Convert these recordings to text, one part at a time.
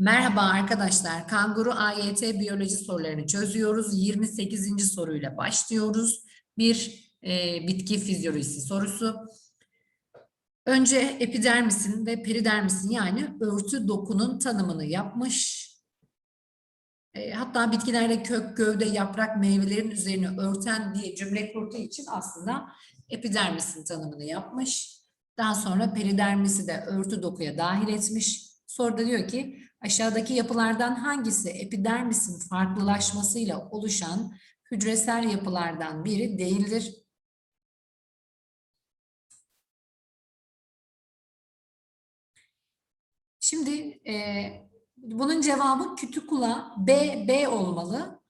Merhaba arkadaşlar. Kanguru AYT biyoloji sorularını çözüyoruz. 28. soruyla başlıyoruz. Bir e, bitki fizyolojisi sorusu. Önce epidermisin ve peridermisin yani örtü dokunun tanımını yapmış. E, hatta bitkilerde kök, gövde, yaprak, meyvelerin üzerine örten diye cümle kurduğu için aslında epidermisin tanımını yapmış. Daha sonra peridermisi de örtü dokuya dahil etmiş. Soruda diyor ki aşağıdaki yapılardan hangisi epidermisin farklılaşmasıyla oluşan hücresel yapılardan biri değildir? Şimdi e, bunun cevabı kütükula B, B olmalı.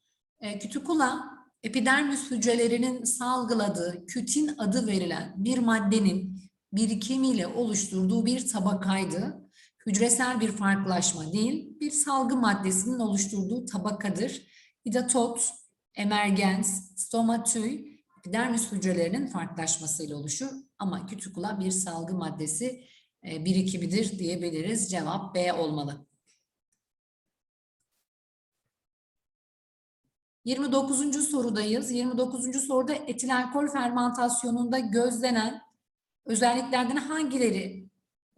E, kütükula epidermis hücrelerinin salgıladığı kütin adı verilen bir maddenin birikimiyle oluşturduğu bir tabakaydı hücresel bir farklılaşma değil, bir salgı maddesinin oluşturduğu tabakadır. Hidatot, emergens, stomatüy, epidermis hücrelerinin farklılaşmasıyla oluşur. Ama kütükula bir salgı maddesi e, birikimidir diyebiliriz. Cevap B olmalı. 29. sorudayız. 29. soruda etil alkol fermentasyonunda gözlenen özelliklerden hangileri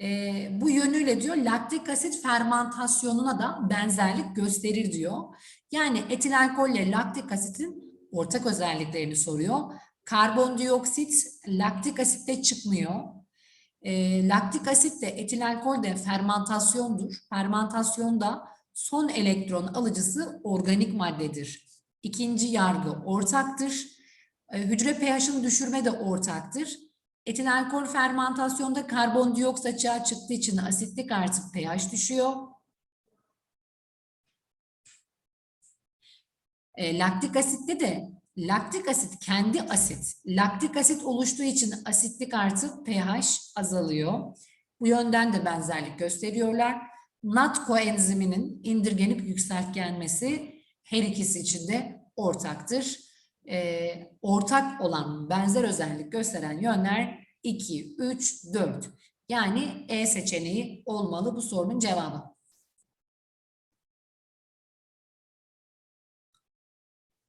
e, bu yönüyle diyor laktik asit fermentasyonuna da benzerlik gösterir diyor. Yani etil alkolle laktik asitin ortak özelliklerini soruyor. Karbondioksit laktik asitte çıkmıyor. E, laktik asit de etil alkol de fermentasyondur. Fermentasyonda son elektron alıcısı organik maddedir. İkinci yargı ortaktır. E, hücre pH'ını düşürme de ortaktır. Etil alkol fermentasyonda karbondioksit açığa çıktığı için asitlik artık pH düşüyor. E, laktik asitte de laktik asit kendi asit. Laktik asit oluştuğu için asitlik artık pH azalıyor. Bu yönden de benzerlik gösteriyorlar. NAT koenziminin indirgenip yükseltgenmesi her ikisi için de ortaktır e, ortak olan benzer özellik gösteren yönler 2, 3, 4. Yani E seçeneği olmalı bu sorunun cevabı.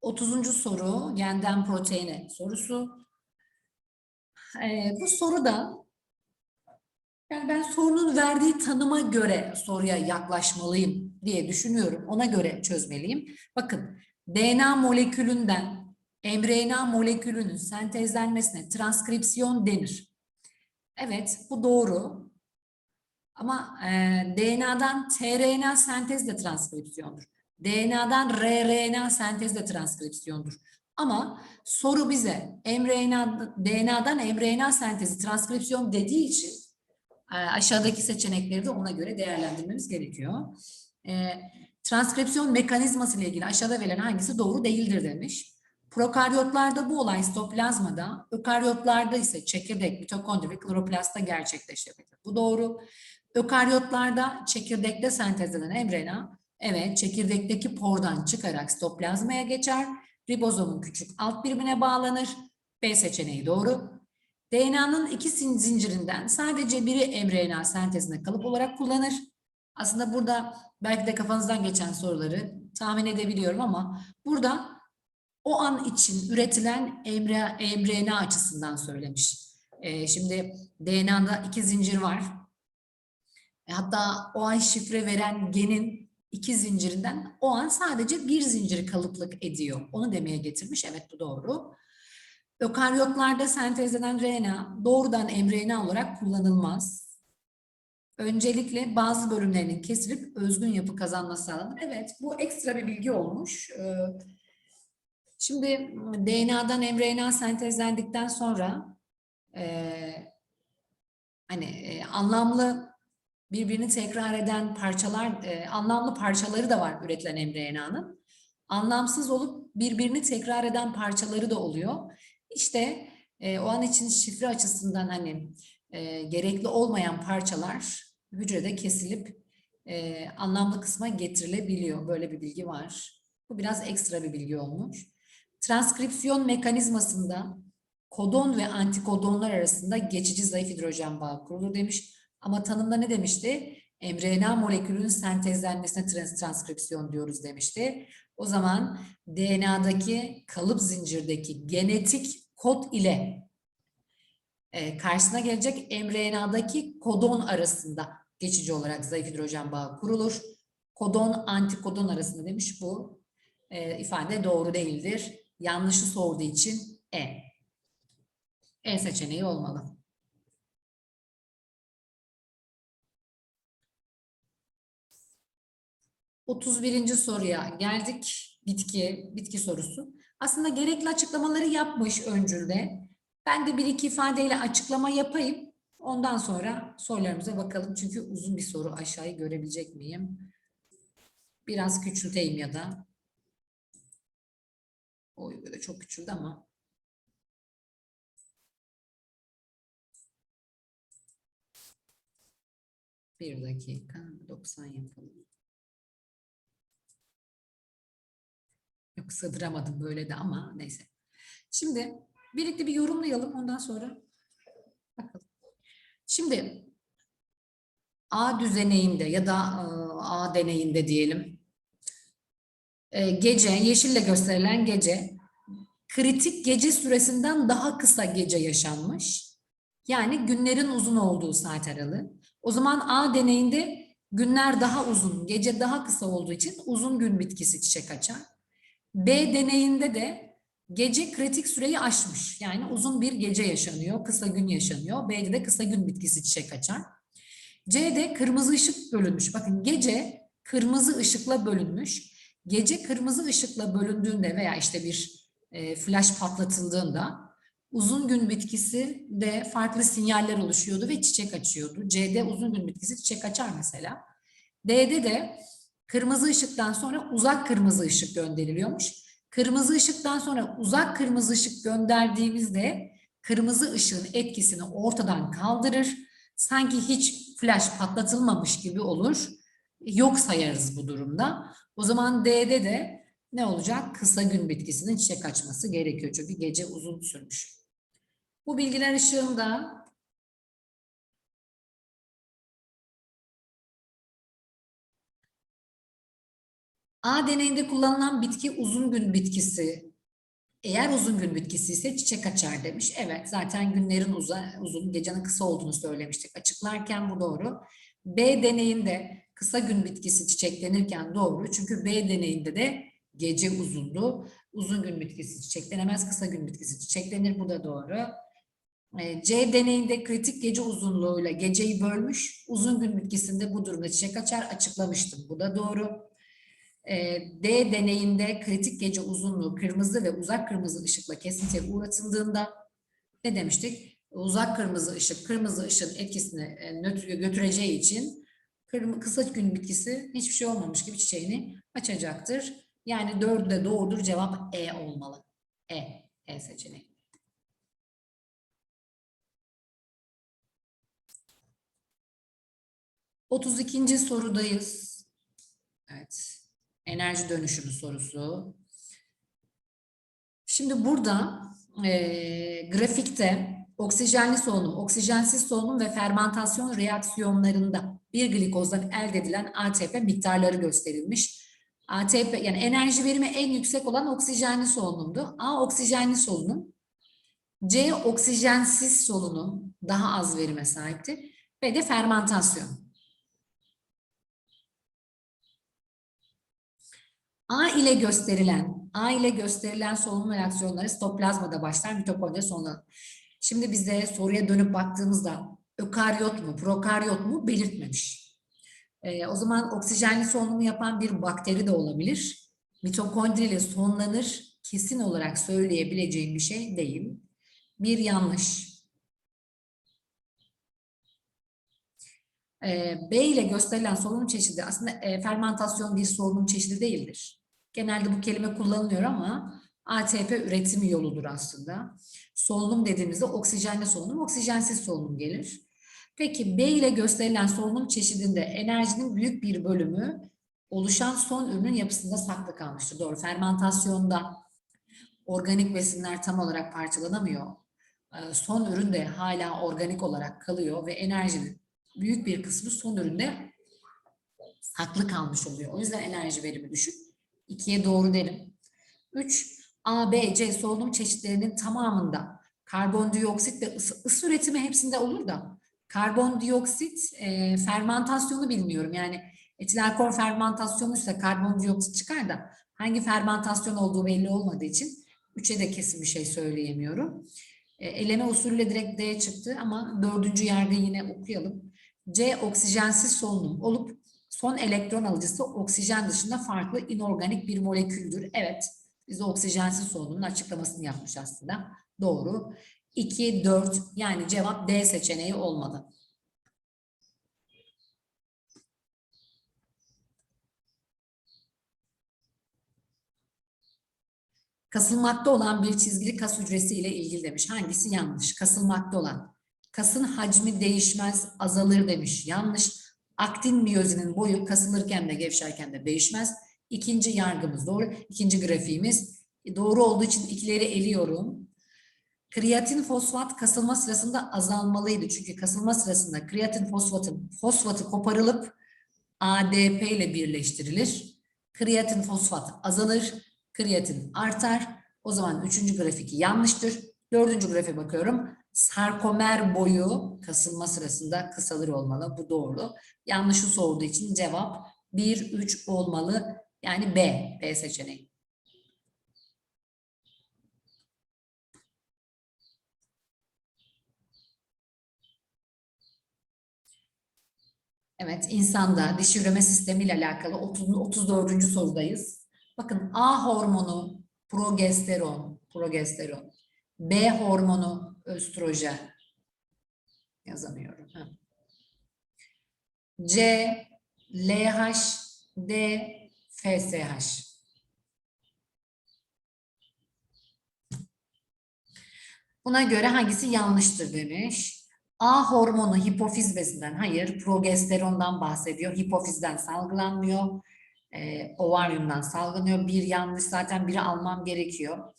Otuzuncu soru genden proteine sorusu. E, bu soruda yani ben sorunun verdiği tanıma göre soruya yaklaşmalıyım diye düşünüyorum. Ona göre çözmeliyim. Bakın DNA molekülünden mRNA molekülünün sentezlenmesine transkripsiyon denir. Evet, bu doğru. Ama e, DNA'dan tRNA sentez de transkripsiyondur. DNA'dan rRNA sentez de transkripsiyondur. Ama soru bize mRNA, DNA'dan mRNA sentezi transkripsiyon dediği için e, aşağıdaki seçenekleri de ona göre değerlendirmemiz gerekiyor. E, transkripsiyon mekanizması ile ilgili aşağıda verilen hangisi doğru değildir demiş. Prokaryotlarda bu olay sitoplazmada, ökaryotlarda ise çekirdek, mitokondri ve kloroplastta gerçekleşebilir. Bu doğru. Ökaryotlarda çekirdekte sentezlenen mRNA, evet çekirdekteki pordan çıkarak sitoplazmaya geçer. Ribozomun küçük alt birimine bağlanır. B seçeneği doğru. DNA'nın iki zincirinden sadece biri mRNA sentezine kalıp olarak kullanır. Aslında burada belki de kafanızdan geçen soruları tahmin edebiliyorum ama burada o an için üretilen mRNA açısından söylemiş. E, şimdi DNA'da iki zincir var. E, hatta o an şifre veren genin iki zincirinden o an sadece bir zinciri kalıplık ediyor. Onu demeye getirmiş. Evet bu doğru. Ökaryotlarda sentezlenen RNA doğrudan mRNA olarak kullanılmaz. Öncelikle bazı bölümlerinin kesilip özgün yapı kazanması sağlanır. Evet bu ekstra bir bilgi olmuş. Ee, Şimdi DNA'dan mRNA sentezlendikten sonra e, hani e, anlamlı birbirini tekrar eden parçalar, e, anlamlı parçaları da var üretilen mRNA'nın. Anlamsız olup birbirini tekrar eden parçaları da oluyor. İşte e, o an için şifre açısından hani e, gerekli olmayan parçalar hücrede kesilip e, anlamlı kısma getirilebiliyor. Böyle bir bilgi var. Bu biraz ekstra bir bilgi olmuş. Transkripsiyon mekanizmasında kodon ve antikodonlar arasında geçici zayıf hidrojen bağı kurulur demiş. Ama tanımda ne demişti? mRNA molekülünün sentezlenmesine trans transkripsiyon diyoruz demişti. O zaman DNA'daki kalıp zincirdeki genetik kod ile e, karşısına gelecek mRNA'daki kodon arasında geçici olarak zayıf hidrojen bağı kurulur. Kodon antikodon arasında demiş bu e, ifade doğru değildir. Yanlışı sorduğu için E. E seçeneği olmalı. Otuz birinci soruya geldik. Bitki, bitki sorusu. Aslında gerekli açıklamaları yapmış öncülde. Ben de bir iki ifadeyle açıklama yapayım. Ondan sonra sorularımıza bakalım. Çünkü uzun bir soru aşağıyı görebilecek miyim? Biraz küçülteyim ya da. Oy böyle çok küçüldü ama. Bir dakika. 90 yapalım. Yok sığdıramadım böyle de ama neyse. Şimdi birlikte bir yorumlayalım ondan sonra bakalım. Şimdi A düzeneyinde ya da e, A deneyinde diyelim. E, Gece, yeşille gösterilen gece kritik gece süresinden daha kısa gece yaşanmış. Yani günlerin uzun olduğu saat aralığı. O zaman A deneyinde günler daha uzun, gece daha kısa olduğu için uzun gün bitkisi çiçek açar. B deneyinde de gece kritik süreyi aşmış. Yani uzun bir gece yaşanıyor, kısa gün yaşanıyor. B'de de kısa gün bitkisi çiçek açar. C'de kırmızı ışık bölünmüş. Bakın gece kırmızı ışıkla bölünmüş. Gece kırmızı ışıkla bölündüğünde veya işte bir e, flash patlatıldığında uzun gün bitkisi de farklı sinyaller oluşuyordu ve çiçek açıyordu. C'de uzun gün bitkisi çiçek açar mesela. D'de de kırmızı ışıktan sonra uzak kırmızı ışık gönderiliyormuş. Kırmızı ışıktan sonra uzak kırmızı ışık gönderdiğimizde kırmızı ışığın etkisini ortadan kaldırır. Sanki hiç flash patlatılmamış gibi olur. Yok sayarız bu durumda. O zaman D'de de ne olacak? Kısa gün bitkisinin çiçek açması gerekiyor. Çünkü gece uzun sürmüş. Bu bilgiler ışığında A deneyinde kullanılan bitki uzun gün bitkisi. Eğer uzun gün bitkisi ise çiçek açar demiş. Evet zaten günlerin uzun, gecenin kısa olduğunu söylemiştik. Açıklarken bu doğru. B deneyinde kısa gün bitkisi çiçeklenirken doğru. Çünkü B deneyinde de gece uzundu. Uzun gün bitkisi çiçeklenemez, kısa gün bitkisi çiçeklenir. Bu da doğru. E, C deneyinde kritik gece uzunluğuyla geceyi bölmüş. Uzun gün bitkisinde bu durumda çiçek açar. Açıklamıştım. Bu da doğru. E, D deneyinde kritik gece uzunluğu kırmızı ve uzak kırmızı ışıkla kesintiye uğratıldığında ne demiştik? Uzak kırmızı ışık, kırmızı ışığın etkisini e, götüreceği için kırmızı, kısa gün bitkisi hiçbir şey olmamış gibi çiçeğini açacaktır. Yani dördü de doğrudur. Cevap E olmalı. E. E seçeneği. Otuz ikinci sorudayız. Evet. Enerji dönüşümü sorusu. Şimdi burada e, grafikte oksijenli solunum, oksijensiz solunum ve fermentasyon reaksiyonlarında bir glikozdan elde edilen ATP miktarları gösterilmiş. ATP yani enerji verimi en yüksek olan oksijenli solunumdu. A oksijenli solunum. C oksijensiz solunum daha az verime sahipti. Ve de fermentasyon. A ile gösterilen A ile gösterilen solunum reaksiyonları sitoplazmada başlar, mitokondride sonlanır. Şimdi bize soruya dönüp baktığımızda ökaryot mu, prokaryot mu belirtmemiş. E, o zaman oksijenli solunumu yapan bir bakteri de olabilir. Mitokondri ile sonlanır kesin olarak söyleyebileceğim bir şey değil. Bir yanlış. E, B ile gösterilen solunum çeşidi aslında e, fermentasyon bir solunum çeşidi değildir. Genelde bu kelime kullanılıyor ama ATP üretimi yoludur aslında. Solunum dediğimizde oksijenli solunum, oksijensiz solunum gelir. Peki B ile gösterilen solunum çeşidinde enerjinin büyük bir bölümü oluşan son ürünün yapısında saklı kalmıştır. Doğru. Fermentasyonda organik besinler tam olarak parçalanamıyor. Ee, son ürün de hala organik olarak kalıyor ve enerjinin büyük bir kısmı son üründe haklı kalmış oluyor. O yüzden enerji verimi düşük. 2'ye doğru derim. 3. A, B, C solunum çeşitlerinin tamamında karbondioksit ve ısı, ısı üretimi hepsinde olur da karbondioksit e, fermentasyonu bilmiyorum. Yani etil alkol fermentasyonu ise karbondioksit çıkar da hangi fermentasyon olduğu belli olmadığı için 3'e de kesin bir şey söyleyemiyorum. E, eleme usulüyle direkt D çıktı ama dördüncü yerde yine okuyalım. C oksijensiz solunum olup son elektron alıcısı oksijen dışında farklı inorganik bir moleküldür. Evet, biz oksijensiz solunumun açıklamasını yapmış aslında. Doğru. 2, 4 yani cevap D seçeneği olmalı. Kasılmakta olan bir çizgili kas hücresi ile ilgili demiş. Hangisi yanlış? Kasılmakta olan. Kasın hacmi değişmez, azalır demiş. Yanlış. Aktin miyozinin boyu kasılırken de gevşerken de değişmez. İkinci yargımız doğru. İkinci grafiğimiz doğru olduğu için ikileri eliyorum. Kreatin fosfat kasılma sırasında azalmalıydı. Çünkü kasılma sırasında kreatin fosfatın fosfatı koparılıp ADP ile birleştirilir. Kreatin fosfat azalır, kreatin artar. O zaman üçüncü grafik yanlıştır. Dördüncü grafiğe bakıyorum. Sarkomer boyu kasılma sırasında kısalır olmalı. Bu doğru. Yanlışı sorduğu için cevap 1, 3 olmalı. Yani B, B seçeneği. Evet, insanda dişi üreme sistemi ile alakalı 30, 34. sorudayız. Bakın A hormonu progesteron, progesteron. B hormonu östrojen. Yazamıyorum. Ha. C, LH, D, FSH. Buna göre hangisi yanlıştır demiş. A hormonu hipofiz bezinden, hayır progesterondan bahsediyor. Hipofizden salgılanmıyor. E, ovaryumdan salgılanıyor. Bir yanlış zaten biri almam gerekiyor.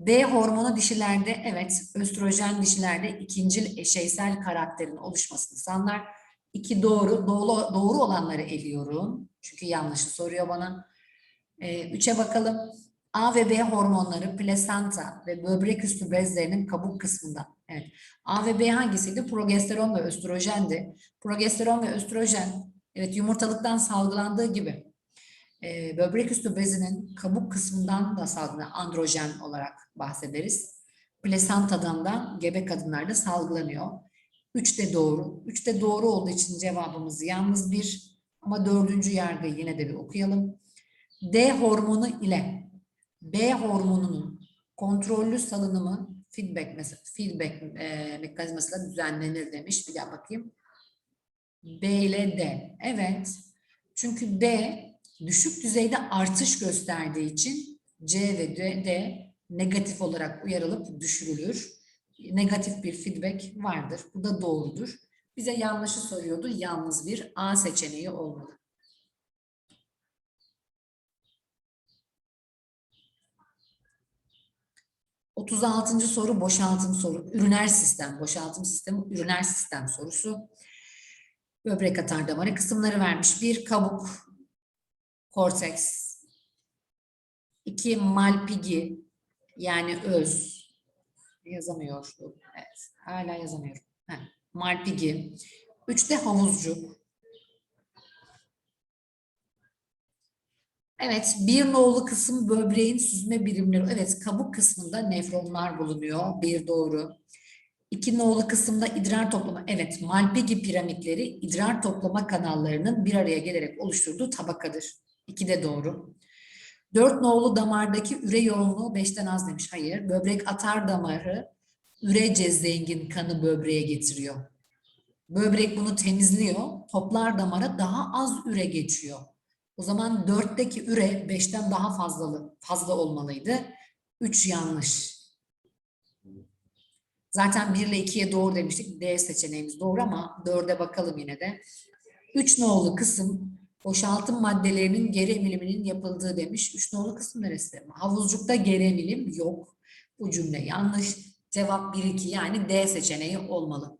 D hormonu dişilerde evet östrojen dişilerde ikincil eşeysel karakterin oluşmasını sağlar. İki doğru, doğru, doğru olanları eliyorum. Çünkü yanlışı soruyor bana. E, üçe bakalım. A ve B hormonları plasenta ve böbrek üstü bezlerinin kabuk kısmında. Evet. A ve B hangisiydi? Progesteron ve östrojendi. Progesteron ve östrojen evet yumurtalıktan salgılandığı gibi e, böbrek üstü bezinin kabuk kısmından da salgılanan androjen olarak bahsederiz. Plasentadan da gebe kadınlarda salgılanıyor. Üç de doğru. Üç de doğru olduğu için cevabımız yalnız bir. Ama dördüncü yargıyı yine de bir okuyalım. D hormonu ile B hormonunun kontrollü salınımı feedback mesela feedback e, mekanizmasıyla düzenlenir demiş. Bir daha bakayım. B ile D. Evet. Çünkü B düşük düzeyde artış gösterdiği için C ve D, D negatif olarak uyarılıp düşürülür. Negatif bir feedback vardır. Bu da doğrudur. Bize yanlışı soruyordu. Yalnız bir A seçeneği olmalı. Otuz altıncı soru boşaltım soru. Üriner sistem, boşaltım sistemi, üriner sistem sorusu. Böbrek atar damarı kısımları vermiş. Bir kabuk, korteks. İki malpigi, yani öz. Yazamıyor. Evet, hala yazamıyorum. Heh, malpigi. Üç de havuzcuk. Evet, bir nolu kısım böbreğin süzme birimleri. Evet, kabuk kısmında nefronlar bulunuyor. Bir doğru. İki nolu kısımda idrar toplama. Evet, Malpighi piramitleri idrar toplama kanallarının bir araya gelerek oluşturduğu tabakadır. İki de doğru. Dört nolu damardaki üre yoğunluğu beşten az demiş. Hayır, böbrek atar damarı ürece zengin kanı böbreğe getiriyor. Böbrek bunu temizliyor, toplar damara daha az üre geçiyor. O zaman dörtteki üre beşten daha fazla, fazla olmalıydı. Üç yanlış. Zaten 1 ile 2'ye doğru demiştik. D seçeneğimiz doğru ama 4'e bakalım yine de. 3 nolu kısım boşaltım maddelerinin geri emiliminin yapıldığı demiş. 3 nolu kısım neresi? Havuzcukta geri emilim yok. Bu cümle yanlış. Cevap 1-2 yani D seçeneği olmalı.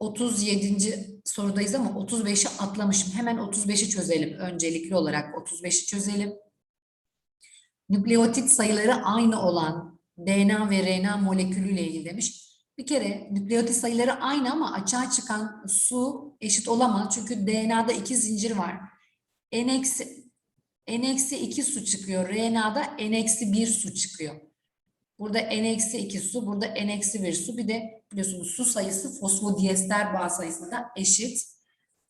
37. sorudayız ama 35'i atlamışım. Hemen 35'i çözelim. Öncelikli olarak 35'i çözelim. Nükleotit sayıları aynı olan DNA ve RNA molekülüyle ilgili demiş. Bir kere nükleotit sayıları aynı ama açığa çıkan su eşit olamaz. Çünkü DNA'da iki zincir var. N eksi N eksi 2 su çıkıyor. RNA'da N eksi 1 su çıkıyor. Burada N eksi 2 su, burada N eksi 1 su. Bir de biliyorsunuz su sayısı fosfodiester bağ sayısına eşit.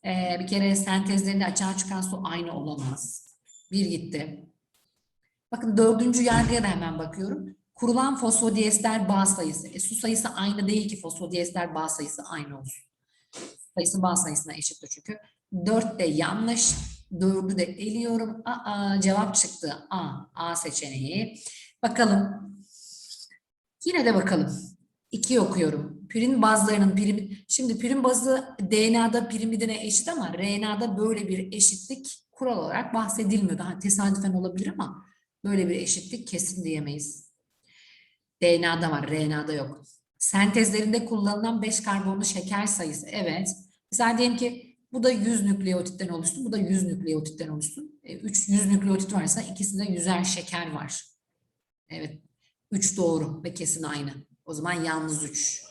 Ee, bir kere sentezlerinde açığa çıkan su aynı olamaz. Bir gitti. Bakın dördüncü yargıya da hemen bakıyorum. Kurulan fosfodiester bağ sayısı. E, su sayısı aynı değil ki fosfodiester bağ sayısı aynı olsun. Sayısı bağ sayısına eşittir çünkü. Dört de yanlış. Dördü de eliyorum. Aa, cevap çıktı. A. A seçeneği. Bakalım. Yine de bakalım. İki okuyorum. Pürin bazlarının primi, şimdi pürin bazı DNA'da pirimidine eşit ama RNA'da böyle bir eşitlik kural olarak bahsedilmiyor. Daha tesadüfen olabilir ama böyle bir eşitlik kesin diyemeyiz. DNA'da var, RNA'da yok. Sentezlerinde kullanılan 5 karbonlu şeker sayısı. Evet. Mesela diyelim ki bu da 100 nükleotitten oluşsun, bu da 100 nükleotitten oluşsun. E, 3 100 nükleotit varsa ikisinde 100'er şeker var. Evet. 3 doğru ve kesin aynı. O zaman yalnız 3.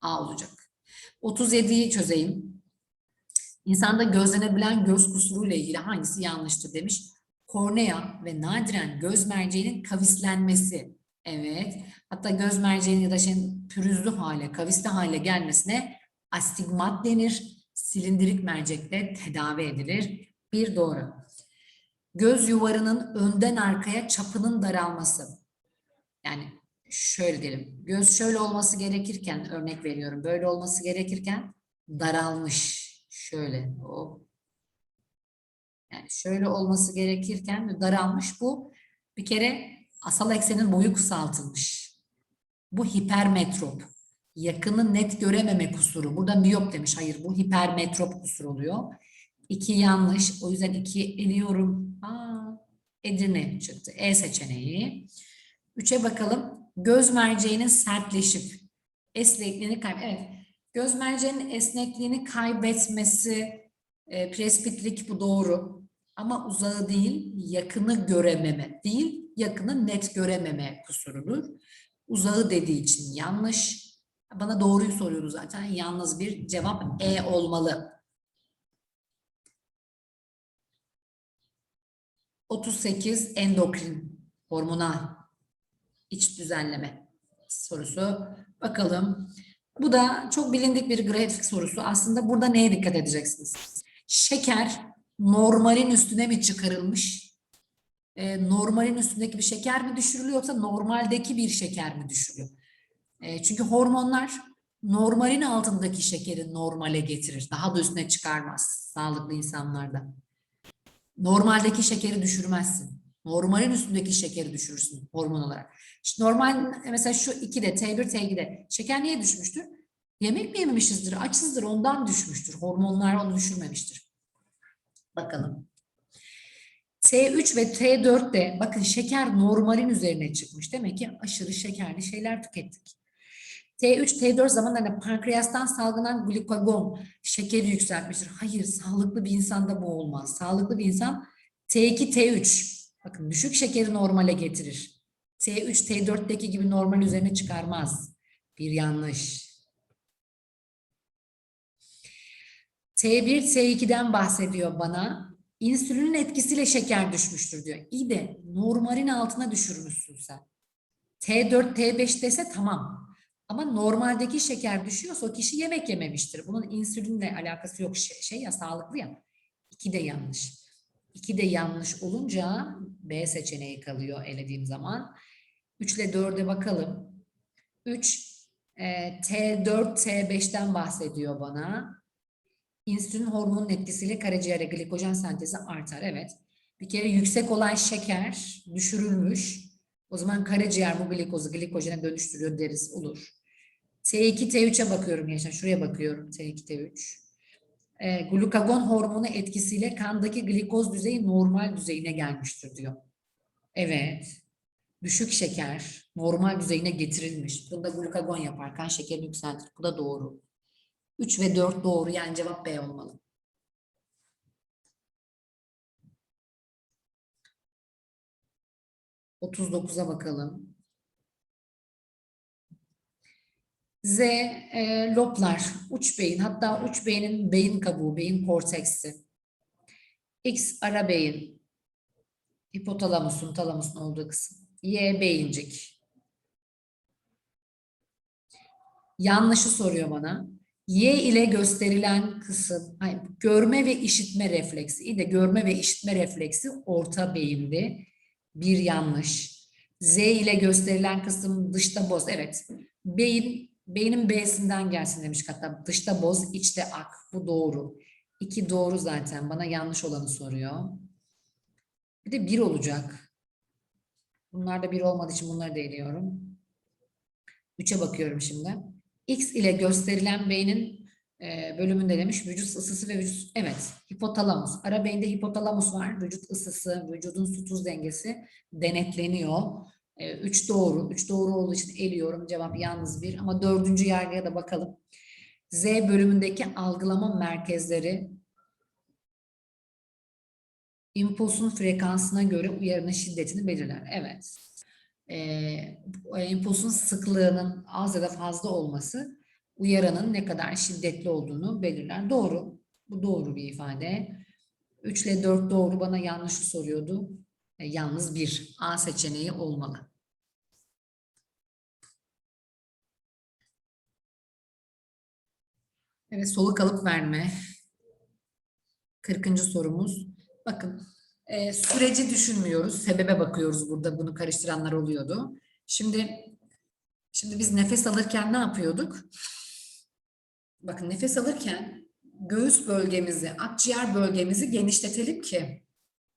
A olacak. 37'yi çözeyim. İnsanda gözlenebilen göz kusuru ile ilgili hangisi yanlıştır demiş. Kornea ve nadiren göz merceğinin kavislenmesi. Evet. Hatta göz merceğinin ya da şeyin pürüzlü hale, kavisli hale gelmesine astigmat denir. Silindirik mercekle tedavi edilir. Bir doğru. Göz yuvarının önden arkaya çapının daralması. Yani şöyle diyelim. Göz şöyle olması gerekirken örnek veriyorum. Böyle olması gerekirken daralmış. Şöyle. O yani şöyle olması gerekirken daralmış. Bu bir kere asal eksenin boyu kısaltılmış. Bu hipermetrop. Yakını net görememe kusuru. Burada miyop demiş. Hayır bu hipermetrop kusur oluyor. İki yanlış. O yüzden iki eliyorum. Aa, Edirne çıktı. E seçeneği. Üçe bakalım. Göz merceğinin sertleşip esnekliğini kayb Evet. Göz merceğinin esnekliğini kaybetmesi e, presbitlik bu doğru. Ama uzağı değil, yakını görememe değil, yakını net görememe kusurudur. Uzağı dediği için yanlış. Bana doğruyu soruyordu zaten. Yalnız bir cevap E olmalı. 38 endokrin hormonal iç düzenleme sorusu. Bakalım. Bu da çok bilindik bir grafik sorusu. Aslında burada neye dikkat edeceksiniz? Şeker normalin üstüne mi çıkarılmış? Ee, normalin üstündeki bir şeker mi düşürülüyor yoksa normaldeki bir şeker mi düşürülüyor? Ee, çünkü hormonlar normalin altındaki şekeri normale getirir. Daha da üstüne çıkarmaz sağlıklı insanlarda. Normaldeki şekeri düşürmezsin. Normalin üstündeki şekeri düşürürsün hormon olarak. İşte normal mesela şu 2'de T1 T2'de şeker niye düşmüştür? Yemek mi yememişizdir? Açızdır ondan düşmüştür. Hormonlar onu düşürmemiştir. Bakalım. T3 ve T4'te bakın şeker normalin üzerine çıkmış. Demek ki aşırı şekerli şeyler tükettik. T3, T4 zamanlarında pankreastan salgılanan glikagon şekeri yükseltmiştir. Hayır, sağlıklı bir insanda bu olmaz. Sağlıklı bir insan T2, T3 bakın düşük şekeri normale getirir. T3, T4'teki gibi normal üzerine çıkarmaz. Bir yanlış. T1, T2'den bahsediyor bana. İnsülinin etkisiyle şeker düşmüştür diyor. İyi de normalin altına düşürmüşsün sen. T4, T5 dese tamam. Ama normaldeki şeker düşüyorsa o kişi yemek yememiştir. Bunun insülinle alakası yok. Şey, şey ya sağlıklı ya. İki de yanlış. İki de yanlış olunca B seçeneği kalıyor elediğim zaman. 3 ile 4'e bakalım. 3 e, T4, T5'ten bahsediyor bana. İnsülin hormonun etkisiyle karaciğerde glikojen sentezi artar. Evet. Bir kere yüksek olan şeker düşürülmüş. O zaman karaciğer bu glikozu glikojene dönüştürüyor deriz. Olur. T2, T3'e bakıyorum gençler. Şuraya bakıyorum. T2, T3. E, glukagon hormonu etkisiyle kandaki glikoz düzeyi normal düzeyine gelmiştir diyor. Evet. Düşük şeker normal düzeyine getirilmiş. Bunda glukagon yapar. Kan şekerini yükseltir. Bu da doğru. 3 ve 4 doğru. Yani cevap B olmalı. Otuz dokuza bakalım. Z e, loblar, uç beyin, hatta uç beynin beyin kabuğu, beyin korteksi. X ara beyin, hipotalamusun, talamusun olduğu kısım. Y beyincik. Yanlışı soruyor bana. Y ile gösterilen kısım, hayır, görme ve işitme refleksi. İyi de görme ve işitme refleksi orta beyindi. Bir yanlış. Z ile gösterilen kısım dışta boz. Evet. Beyin Beynin B'sinden gelsin demiş hatta. Dışta boz, içte ak. Bu doğru. İki doğru zaten. Bana yanlış olanı soruyor. Bir de bir olacak. Bunlar da bir olmadığı için bunları da eliyorum. Üçe bakıyorum şimdi. X ile gösterilen beynin e, bölümünde demiş vücut ısısı ve vücut evet hipotalamus. Ara beyinde hipotalamus var. Vücut ısısı, vücudun su tuz dengesi denetleniyor. E, üç doğru. Üç doğru olduğu için eliyorum. Cevap yalnız bir. Ama dördüncü yargıya da bakalım. Z bölümündeki algılama merkezleri impulsun frekansına göre uyarının şiddetini belirler. Evet. E, impulsun sıklığının az ya da fazla olması uyaranın ne kadar şiddetli olduğunu belirler. Doğru. Bu doğru bir ifade. 3 ile 4 doğru bana yanlışı soruyordu. E, yalnız bir A seçeneği olmalı. Evet soluk alıp verme. 40. sorumuz. Bakın e, süreci düşünmüyoruz. Sebebe bakıyoruz burada. Bunu karıştıranlar oluyordu. Şimdi şimdi biz nefes alırken ne yapıyorduk? Bakın nefes alırken göğüs bölgemizi, akciğer bölgemizi genişletelim ki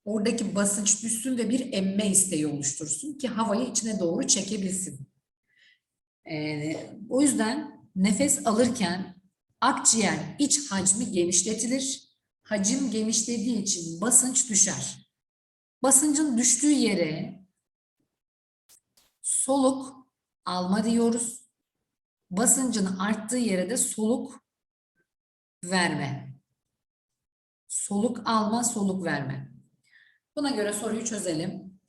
oradaki basınç düşsün ve bir emme isteği oluştursun ki havayı içine doğru çekebilsin. Ee, o yüzden nefes alırken akciğer iç hacmi genişletilir. Hacim genişlediği için basınç düşer. Basıncın düştüğü yere soluk alma diyoruz. Basıncın arttığı yere de soluk verme. Soluk alma, soluk verme. Buna göre soruyu çözelim.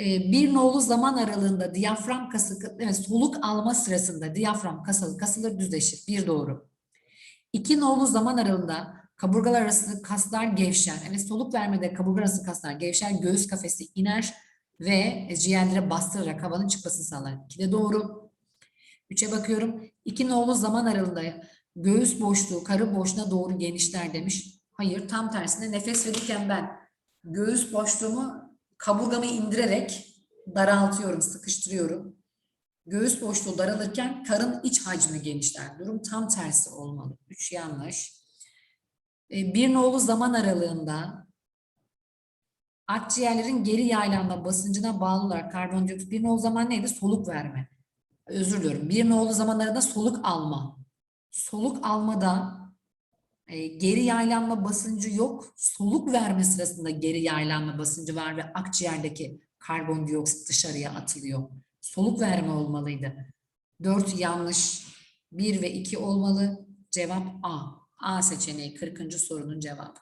Ee, bir nolu zaman aralığında diyafram kası, evet, soluk alma sırasında diyafram kasılır, kasılır düzleşir. Bir doğru. İki nolu zaman aralığında kaburgalar arası kaslar gevşer. Evet soluk vermede kaburga arası kaslar gevşer, göğüs kafesi iner ve ciğerlere bastırarak havanın çıkmasını sağlar. İki de doğru. Üçe bakıyorum. İki nolu zaman aralığında göğüs boşluğu karı boşluğuna doğru genişler demiş. Hayır tam tersine nefes verirken ben göğüs boşluğumu kaburgamı indirerek daraltıyorum, sıkıştırıyorum. Göğüs boşluğu daralırken karın iç hacmi genişler. Durum tam tersi olmalı. Üç yanlış. E, bir nolu zaman aralığında akciğerlerin geri yaylanma basıncına bağlı olarak karbondioksit bir nolu zaman neydi? Soluk verme. Özür diliyorum. Bir nolu zaman arasında soluk alma. Soluk almada e, geri yaylanma basıncı yok. Soluk verme sırasında geri yaylanma basıncı var ve akciğerdeki karbondioksit dışarıya atılıyor. Soluk verme olmalıydı. Dört yanlış. Bir ve iki olmalı. Cevap A. A seçeneği 40. sorunun cevabı.